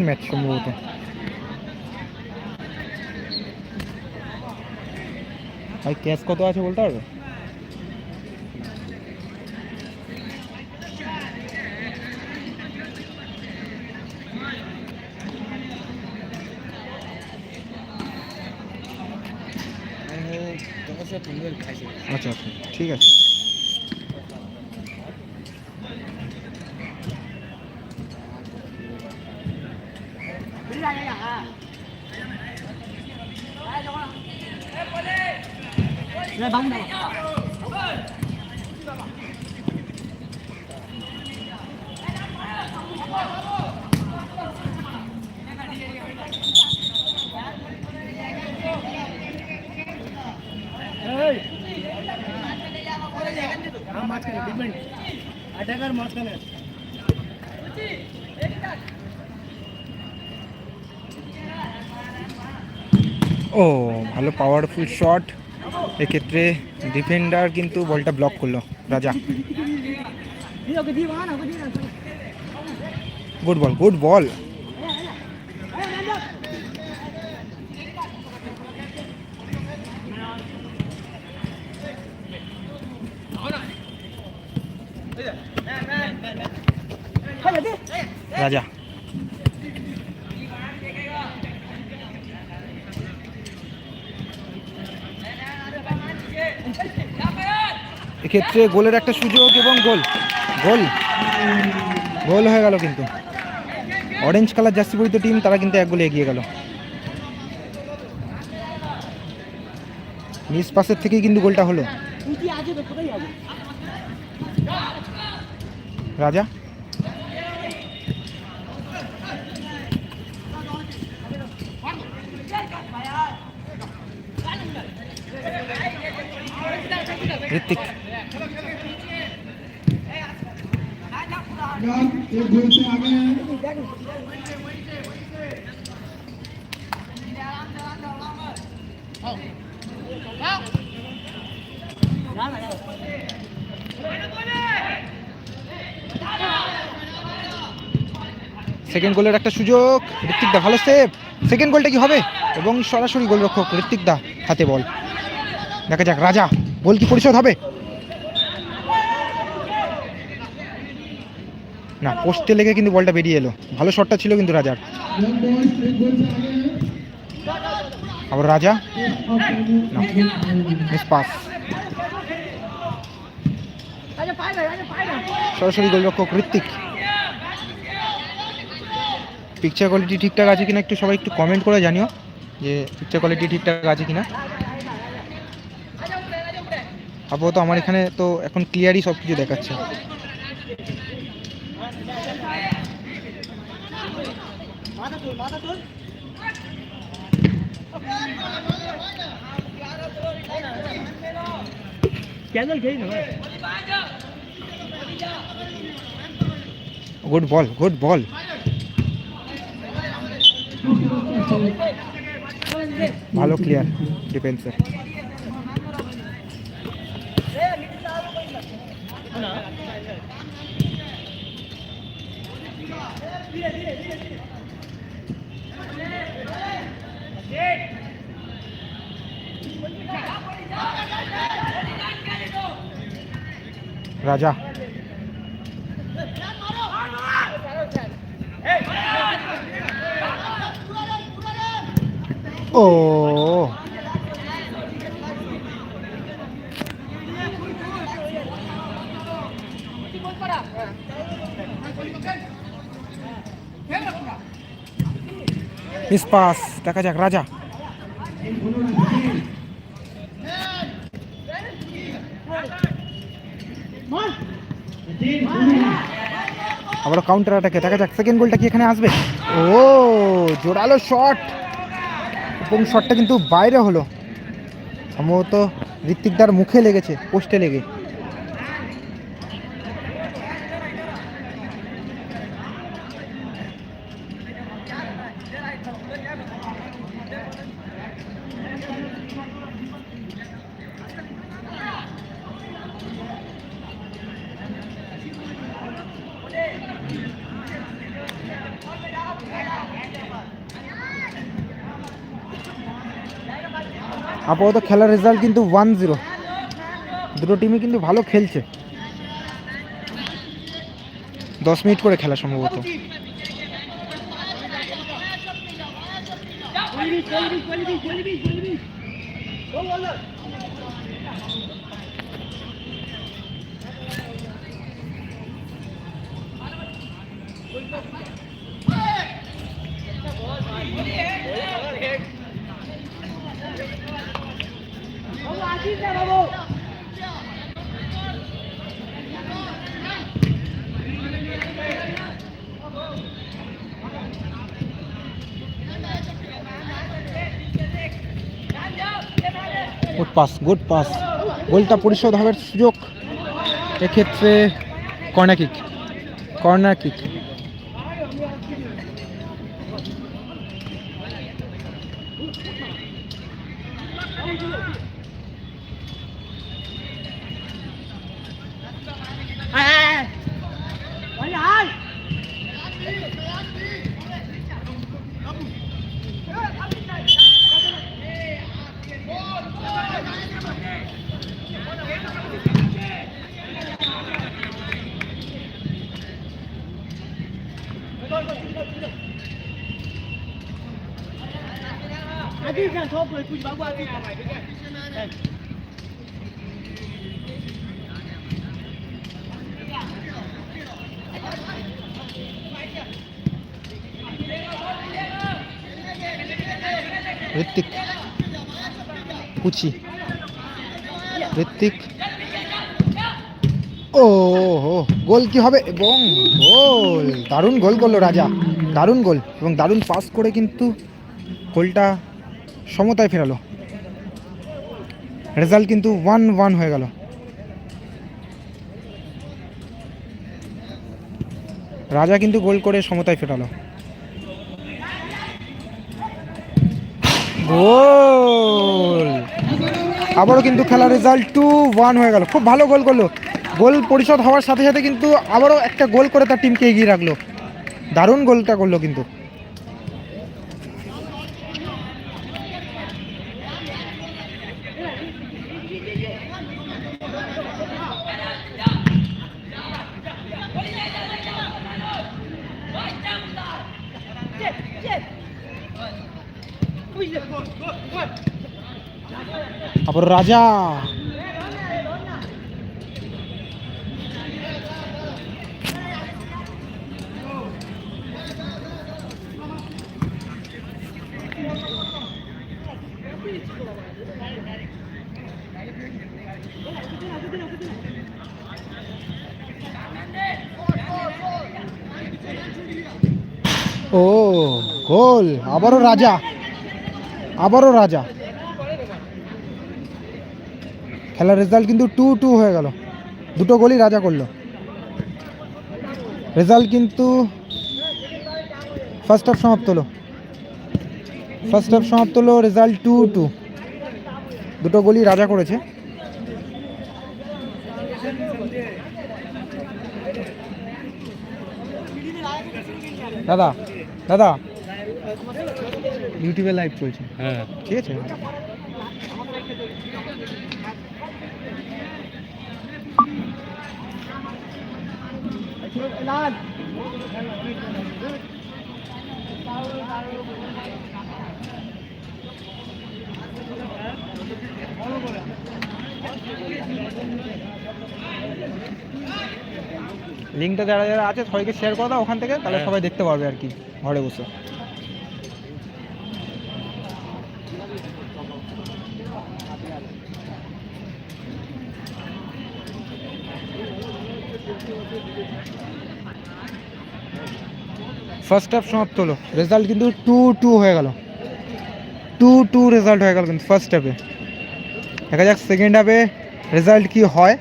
Match সম্ভবত ভাই cash কত আছে বলতে পারবে আচ্ছা আচ্ছা ঠিক আছে ও ভালো পাওয়ারফুল শট এক্ষেত্রে ডিফেন্ডার কিন্তু বলটা ব্লক করল। রাজা। গুড বল গুড বল রাজা এক্ষেত্রে গোলের একটা সুযোগ এবং গোল। গোল। গোল হয়ে গেল কিন্তু। অরেঞ্জ কালার জার্সি পরিত টিম তারা কিন্তু এক গোলে এগিয়ে গেল। মিস পাসের থেকেই কিন্তু গোলটা হলো। রাজা? ঋত্বিক সেকেন্ড গোলের একটা সুযোগ। ঋত্বিক দা ভালো সেভ সেকেন্ড গোলটা কি হবে? এবং সরাসরি গোলরক্ষক ঋত্বিক দা হাতে বল দেখা যাক, রাজা। গোল কি পরিশোধ হবে? না, পোস্টে লেগে কিন্তু বলটা বেরিয়ে এলো। ভালো শটটা ছিল কিন্তু রাজার। আবার রাজা? পাস সরাসরি গোলরক্ষক ঋত্বিক পিকচার কোয়ালিটি ঠিকঠাক আছে কিনা একটু সবাই একটু কমেন্ট করে জানিও যে পিকচার কোয়ালিটি ঠিকঠাক আছে কিনা। আপাতত আমার এখানে তো এখন ক্লিয়ারই সব কিছু দেখাচ্ছে। গুড বল গুড বল ভালো ক্লিয়ার ডিফেন্সের রাজা ও মিস দেখা যাক, রাজা। আবার কাউন্টার অ্যাটাকে দেখা যাক সেকেন্ড গোলটা কি এখানে আসবে? ও, জোরালো শট এবং শটটা কিন্তু বাইরে হলো। সম্ভবত ঋত্বিকদার মুখে লেগেছে পোস্টে লেগে। আপাতত খেলার রেজাল্ট কিন্তু ওয়ান জিরো দুটো টিমই কিন্তু ভালো খেলছে দশ মিনিট করে খেলা সম্ভবত গুড পাস গুড পাস গোলটা পরিশোধ হওয়ার সুযোগ। এক্ষেত্রে corner kick corner kick Ritwik Kuchi Ritwik. ও হো গোল কি হবে? এবং গোল। দারুণ গোল করল রাজা। দারুণ গোল। এবং দারুণ পাস করে কিন্তু গোলটা সমতায় ফেরালো। রেজাল্ট কিন্তু ওয়ান ওয়ান হয়ে গেল। রাজা কিন্তু গোল করে সমতায় ফেরালো। গোল! আবারও কিন্তু খেলার রেজাল্ট টু ওয়ান হয়ে গেল। খুব ভালো গোল করল। গোল পরিশোধ হওয়ার সাথে সাথে কিন্তু আবারও একটা গোল করে তার টিমকে এগিয়ে রাখল। দারুণ গোলটা করল কিন্তু। আবার রাজা ও গোল আবারও রাজা আবারও রাজা খেলার রেজাল্ট কিন্তু টু টু হয়ে গেল। দুটো গোলই রাজা করল। রেজাল্ট কিন্তু ফার্স্ট হাফ সমাপ্ত হলো। ফার্স্ট হাফ সমাপ্ত হলো রেজাল্ট টু টু দুটো গোলই রাজা করেছে। দাদা দাদা। ইউটিউবে লাইভ চলছে হ্যাঁ ঠিক আছে? লিঙ্কটা যারা যারা আছে সবাইকে শেয়ার করে দাও ওখান থেকে তাহলে হ্যাঁ। সবাই দেখতে পারবে আর কি ঘরে বসে ফার্স্ট হাফ সমাপ্ত হলো। রেজাল্ট কিন্তু টু টু হয়ে গেল। টু টু রেজাল্ট হয়ে গেল কিন্তু ফার্স্ট হাফে দেখা যাক সেকেন্ড হাফে রেজাল্ট কি হয়।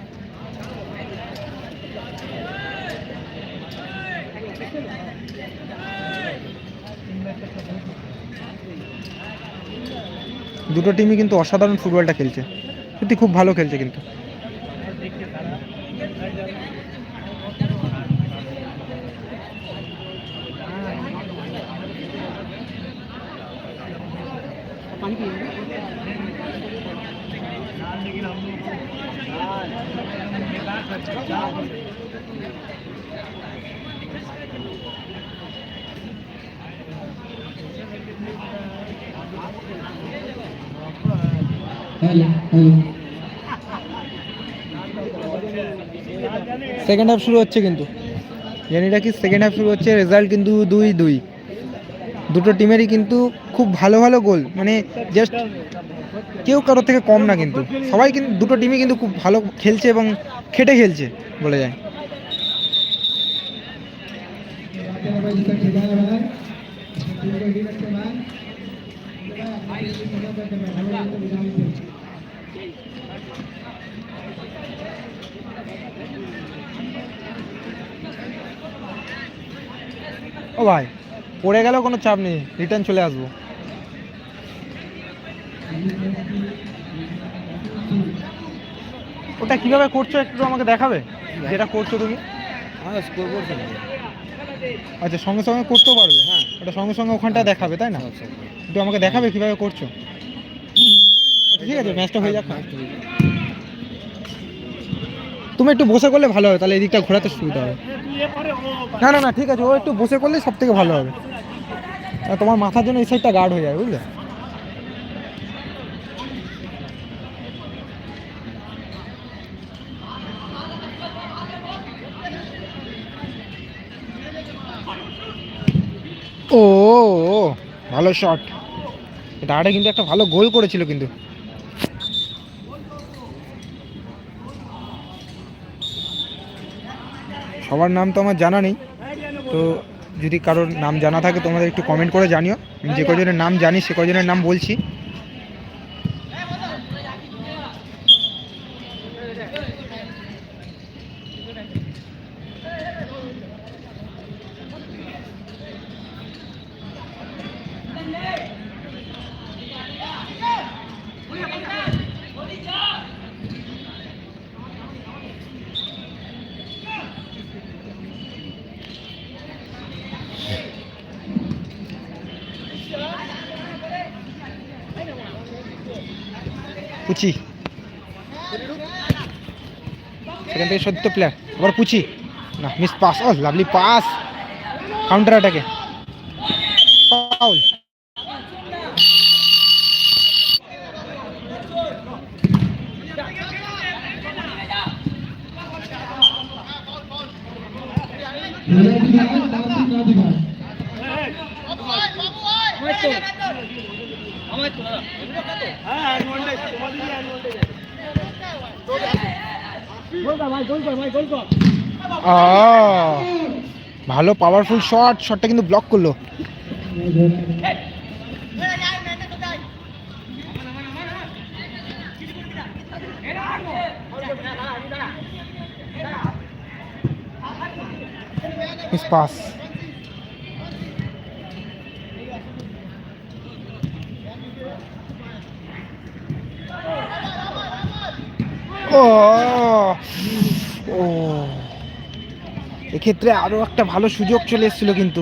দুটো টিমই কিন্তু অসাধারণ ফুটবলটা খেলছে। সত্যি খুব ভালো খেলছে কিন্তু। সেকেন্ড হাফ শুরু হচ্ছে কিন্তু। জানিটা কি সেকেন্ড হাফ শুরু হচ্ছে রেজাল্ট কিন্তু দুই দুই দুটো টিমেরই কিন্তু খুব ভালো ভালো গোল মানে জাস্ট কেউ কারোর থেকে কম না কিন্তু। সবাই কিন্তু, দুটো টিমই কিন্তু খুব ভালো খেলছে এবং খেটে খেলছে বলে যায়। ও ভাই পড়ে গেলেও কোনো চাপ নেই রিটার্ন চলে আসব। ওটা কীভাবে করছ একটু আমাকে দেখাবে? যেটা করছ তুমি? হ্যাঁ আচ্ছা সঙ্গে সঙ্গে করতেও পারবে হ্যাঁ। ওটা সঙ্গে সঙ্গে ওখানটা দেখাবে তাই না? আচ্ছা একটু আমাকে দেখাবে কীভাবে করছ? ঠিক আছে ম্যাচটা হয়ে যাক তুমি একটু বসে করলে ভালো হবে তাহলে এদিকটা ঘোরাতে সুবিধা হবে। না না না ঠিক আছে ও একটু বসে করলে সব থেকে ভালো হবে। তোমার মাথার জন্য এই সাইডটা গার্ড হয়ে যাবে বুঝলে? ও, ভালো শট এটা আগে কিন্তু একটা ভালো গোল করেছিল কিন্তু। সবার নাম তো আমার জানা নেই। তো যদি কারোর নাম জানা থাকে তোমাদের একটু কমেন্ট করে জানিও। আমি যে কজনের নাম জানি, সে কজনের নাম বলছি। পুচি সেখান থেকে সত্য প্লেয়ার আবার পুচি না miss pass oh lovely pass counter অ্যাটাকে foul ভালো পাওয়ারফুল শট শটটা কিন্তু ব্লক করল। পাস ও। এক্ষেত্রে আরও একটা ভালো সুযোগ চলে এসেছিল কিন্তু।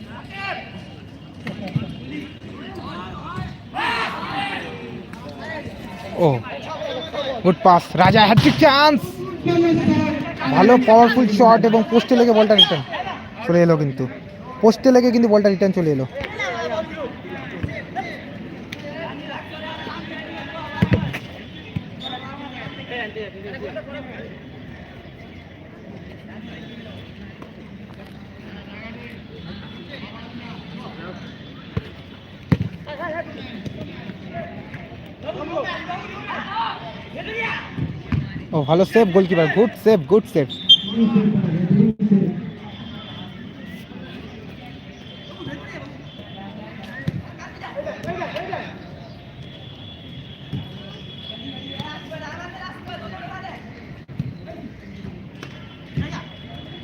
ও good pass Raja hat trick chance ভালো পাওয়ারফুল শট এবং পোস্টে লেগে বলটা রিটার্ন চলে এলো কিন্তু। পোস্টে লেগে কিন্তু বলটা রিটার্ন চলে এলো। ও, ভালো save goalkeeper good save good save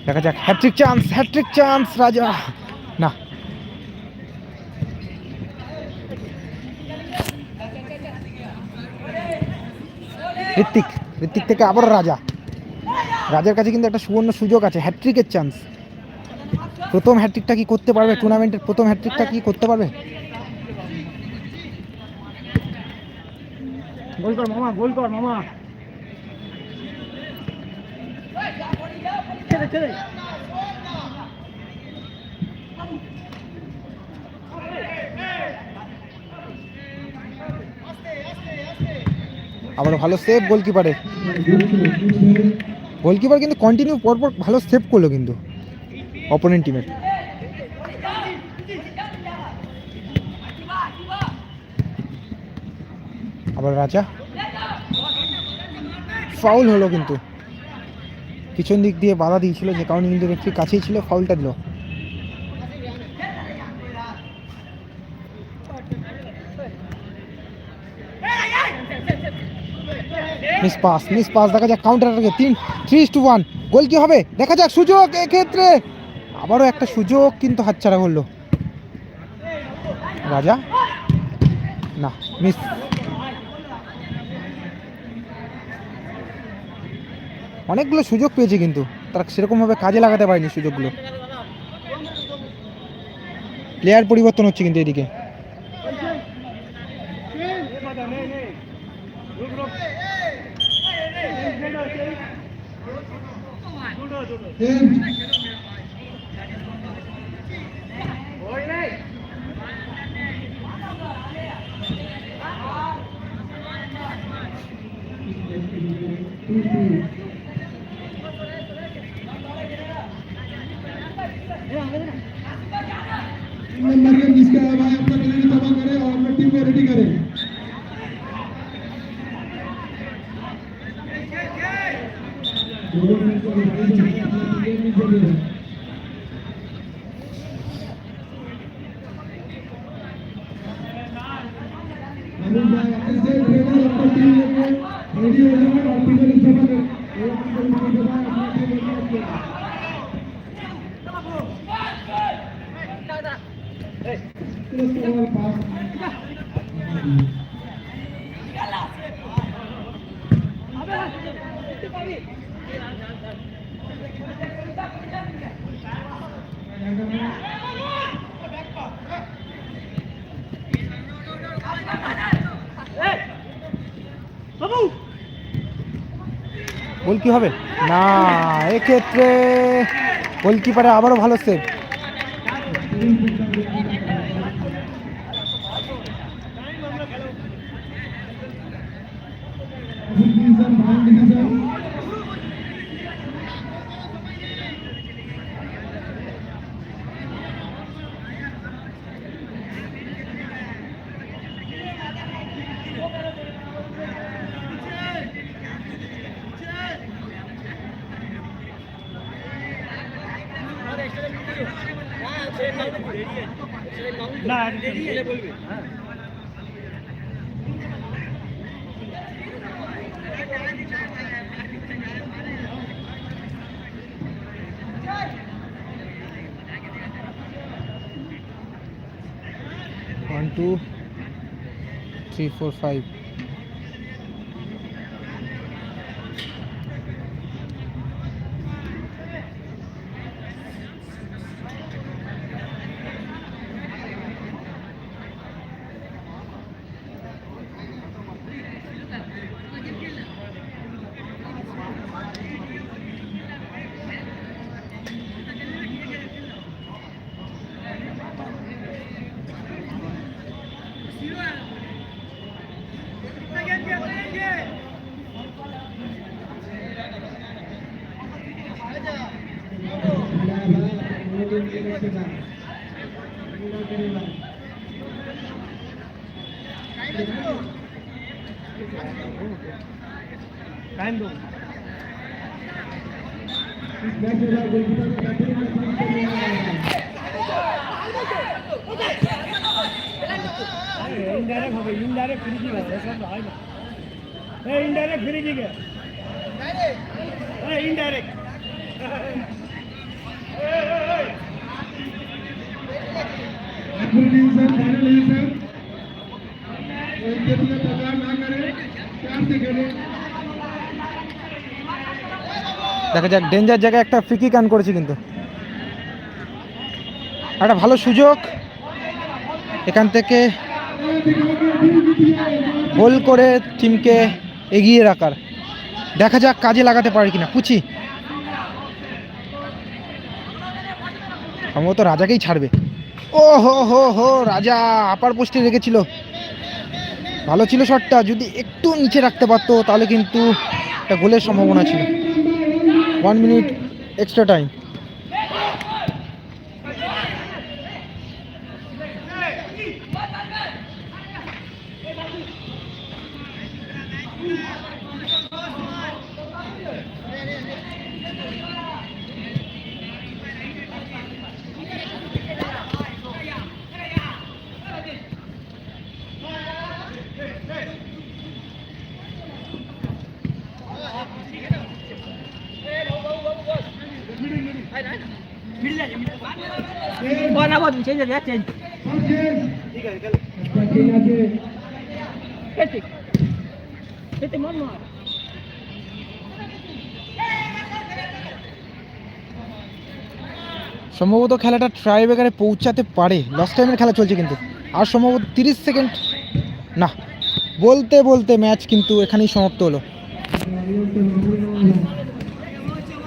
দেখা যাক হ্যাট্রিক চান্স হ্যাট্রিক চান্স রাজা। না। ঋত্বিক ঋত্বিক থেকে আবার রাজা। রাজার কাছে কিন্তু একটা সুবর্ণ সুযোগ আছে হ্যাট্রিকের চান্স প্রথম হ্যাট্রিকটা কি করতে পারবে টুর্নামেন্টের প্রথম হ্যাট্রিকটা কি করতে পারবে? মামা মামা। আবারও ভালো সেভ গোলকিপারের গোলকিপার কিন্তু কন্টিনিউ পরপর ভালো সেভ করল কিন্তু অপোনেন্ট টিমের আবার রাজা ফাউল হলো কিন্তু পিছন দিক দিয়ে বাধা দিয়েছিল যে কারণে কিন্তু রেফ্রির কাছেই ছিল ফাউলটা দিল মিস পাস মিস পাস, দেখা যাক কাউন্টার তিন থ্রি টু ওয়ান গোল কি হবে? দেখা যাক, সুযোগ এক্ষেত্রে। আবারও একটা সুযোগ কিন্তু হাতছাড়া করল। রাজা? না মিস অনেকগুলো সুযোগ পেয়েছে কিন্তু। তারা সেরকমভাবে কাজে লাগাতে পারেনি সুযোগগুলো। প্লেয়ার পরিবর্তন হচ্ছে কিন্তু এদিকে। नंबर के जिसका अपना जमा करें और अपने टीम को रेडी करें আগে নিয়ে চলে যাবে গোল কি হবে? না এক্ষেত্রে গোলকিপারে আবারও ভালো save four five ইনডাইরেক্ট হবে ইনডাইরেক্ট ফ্রি কিক আছে এসব হয় না এই ইনডাইরেক্ট ফ্রি কিক এই ইনডাইরেক্ট आखिरी डिवीजन फाइनल है सर एक व्यक्ति का तकरार ना करें प्यार से खेलें দেখা যাক ডেঞ্জার জায়গায় একটা ফ্রিকি কান করেছে কিন্তু একটা ভালো সুযোগ এখান থেকে গোল করে টিমকে এগিয়ে রাখার। দেখা যাক কাজে লাগাতে পারে কিনা। পুচি। সম্ভবত রাজাকেই ছাড়বে। ও হো হো হো, রাজা আপার পোস্টে রেখেছিল। ভালো ছিল শটটা। যদি একটু নিচে রাখতে পারতো, তাহলে কিন্তু একটা গোলের সম্ভাবনা ছিল। One minute extra time change সম্ভবত খেলাটা ট্রাই ব্রেকারে পৌঁছাতে পারে। লাস্ট টাইমের খেলা চলছে কিন্তু। আর সম্ভবত তিরিশ সেকেন্ড না, বলতে বলতে ম্যাচ কিন্তু এখানেই সমাপ্ত হলো।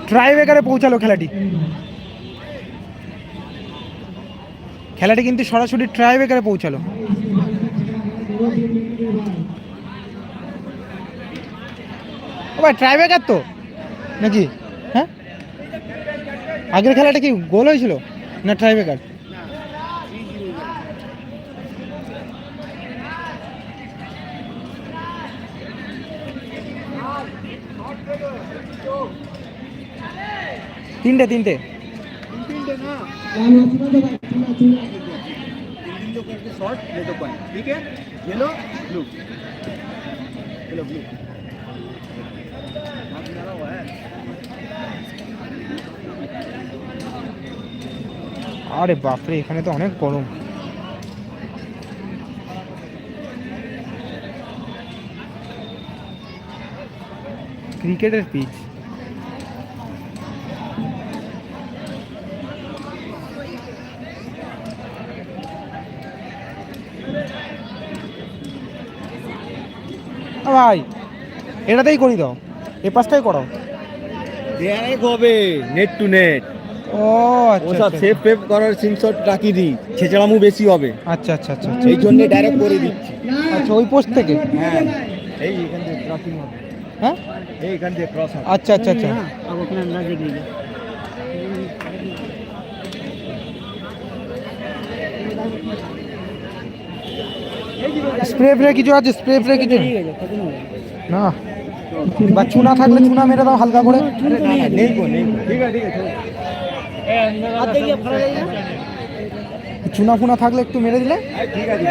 ট্রাই ব্রেকারে পৌঁছালো খেলাটি। খেলাটি কিন্তু সরাসরি ট্রাই বেকারে পৌঁছালো। ও ভাই ট্রাই বেকার তো? নাকি? হ্যাঁ? আগের খেলাটা কি গোল হয়েছিল? না ট্রাই বেকার তিনটে তিনটে। शॉर्ट ये तो पॉइंट ठीक है येलो ब्लू येलो ब्लू আরে বাপরে এখানে তো অনেক গরম ক্রিকেটের পিচ ভাই এটাতেই করি দাও এ পাশটাই করাও ডাইরেক্ট হবে নেট টু নেট ও আচ্ছা আচ্ছা। সেভ ফেভ করার সিনশট রাখি দিই। ছেচড়ামু বেশি হবে। আচ্ছা আচ্ছা আচ্ছা আচ্ছা। এই জন্য ডাইরেক্ট করে দিচ্ছি। আচ্ছা ওই পোস্ট থেকে? হ্যাঁ। এই এখান থেকে ক্রসিং হবে। হ্যাঁ? এই এখান থেকে ক্রস হবে। আচ্ছা আচ্ছা আচ্ছা। স্প্রে ফ্রে কিছু আছে স্প্রে ফ্রে কিছু না বা চুনা থাকলে চুনা মেরে দাও হালকা করে চুনা ফুনা থাকলে একটু মেরে দিলে ঠিক আছে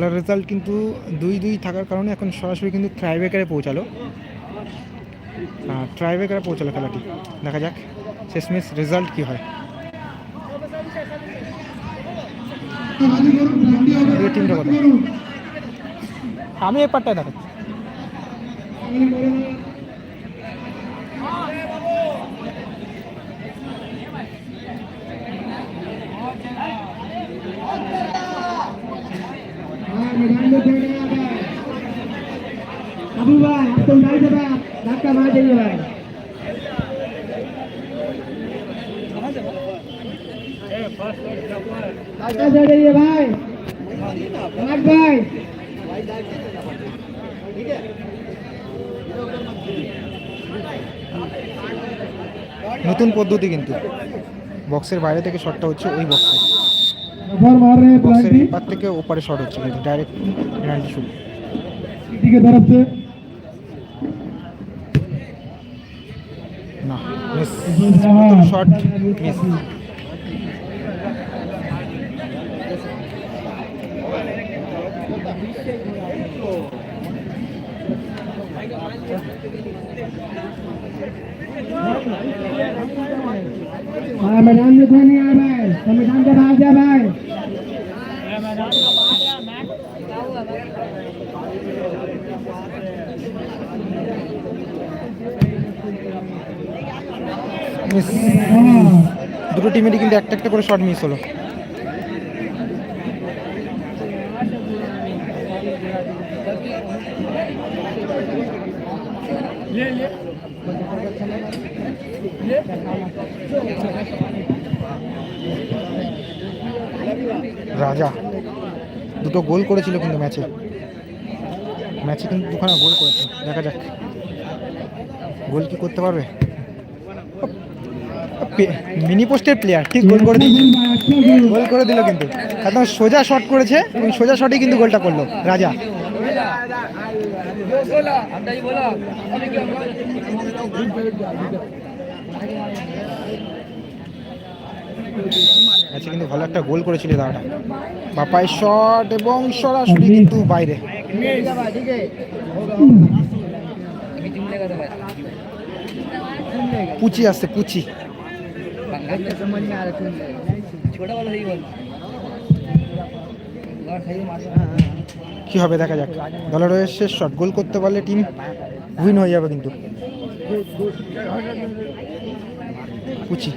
খেলার রেজাল্ট কিন্তু দুই দুই থাকার কারণে এখন সরাসরি কিন্তু ট্রাইব্রেকারে পৌঁছালো। ট্রাইব্রেকারে পৌঁছালো খেলাটি। দেখা যাক শেষমেশ রেজাল্ট কী হয়। আমি এ পাটটায় দেখাচ্ছি। আবু ভাই ভাই ধাক্কা মারা ভাই ভাই ভাই নতুন পদ্ধতি কিন্তু। বক্সের বাইরে থেকে শটটা হচ্ছে ওই বক্সে বক্সের পার থেকে ওপারে শট হচ্ছে কিন্তু ডাইরেক্ট পেনাল্টি শুট দিকে দাঁড়াচ্ছে না মিস শট মিস में कोई नहीं आ रहा है संविधान के बाहर जा भाई মিস हाँ দুটো টিমেরই কিন্তু একটা একটা করে শট মিস হলো রাজা। দুটো গোল করেছিল কিন্তু ম্যাচে। ম্যাচে কিন্তু দুখানা গোল করেছে। দেখা যাক। গোল কি করতে পারবে? মিনি পোস্টের প্লেয়ার ঠিক গোল করে দিল? গোল করে দিল কিন্তু। একদম সোজা শট করেছে। এবং সোজা শটই কিন্তু গোলটা করল রাজা। আচ্ছা কিন্তু ভালো একটা গোল করেছিল দাদাটা বাপাই শট এবং সরাসরি কিন্তু বাইরে। পুচি আসছে, পুচি। কি হবে দেখা যাক। দলের হয়ে শেষ শট গোল করতে পারলে টিম উইন হয়ে যাবে কিন্তু। পুচি।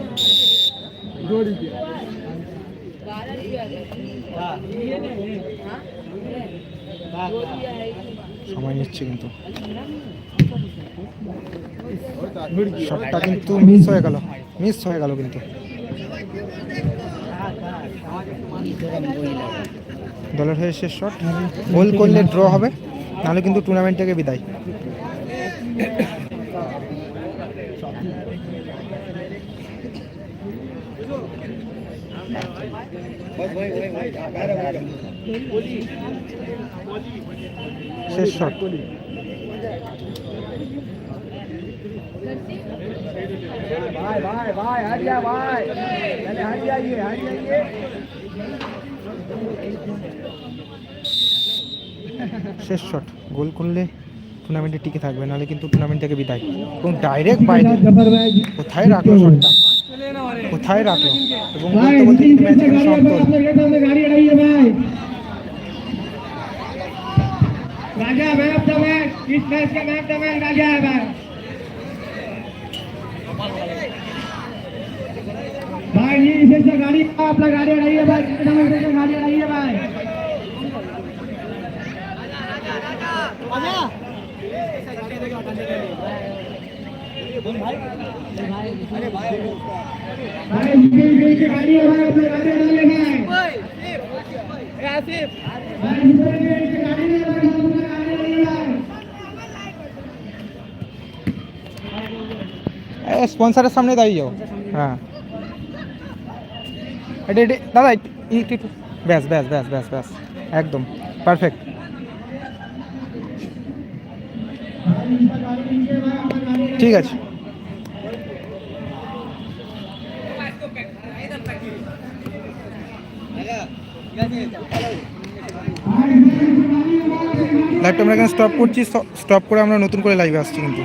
সময় নিচ্ছে কিন্তু। শটটা কিন্তু মিস হয়ে গেল। মিস হয়ে গেল কিন্তু। দলের হয়ে শেষ শট। গোল করলে ড্র হবে। নাহলে কিন্তু টুর্নামেন্ট থেকে বিদায়। শেষ শট भाई भाई भाई हट जा भाई पहले हट जाइए हट जाइए শেষ শট গোল করলে টুর্নামেন্টে টিকে থাকবে নাহলে কিন্তু টুর্নামেন্ট থেকে বিদায় এবং ডাইরেক্ট বাইরে जबर भाई কোথায় রাখলো শটটা কোথায় রাখলো এবং भाई বলতে বলতে इसी কিন্তু ম্যাচ से এখানে गाड़ी সমাপ্ত হলো। अपने गेट में गाड़ी अड़ाई है भाई राजा मैप द मैच इस मैच का मैप द मैच राजा है भाई भाई ये इसे से गाड़ी अपना गाड़ी अड़ाई है भाई कितना मिनट से गाड़ी अड़ाई है भाई भाई इनके इनके गाड़ी স্পন্সারের সামনে দাঁড়িয়ে যাও হ্যাঁ এটা এটা দাদা একটু একটু একটু ব্যাস ব্যাস ব্যাস ব্যাস ব্যাস একদম পারফেক্ট ঠিক আছে। লাইভটা আমরা এখানে স্টপ করছি স্টপ করে আমরা নতুন করে লাইভে আসছি কিন্তু।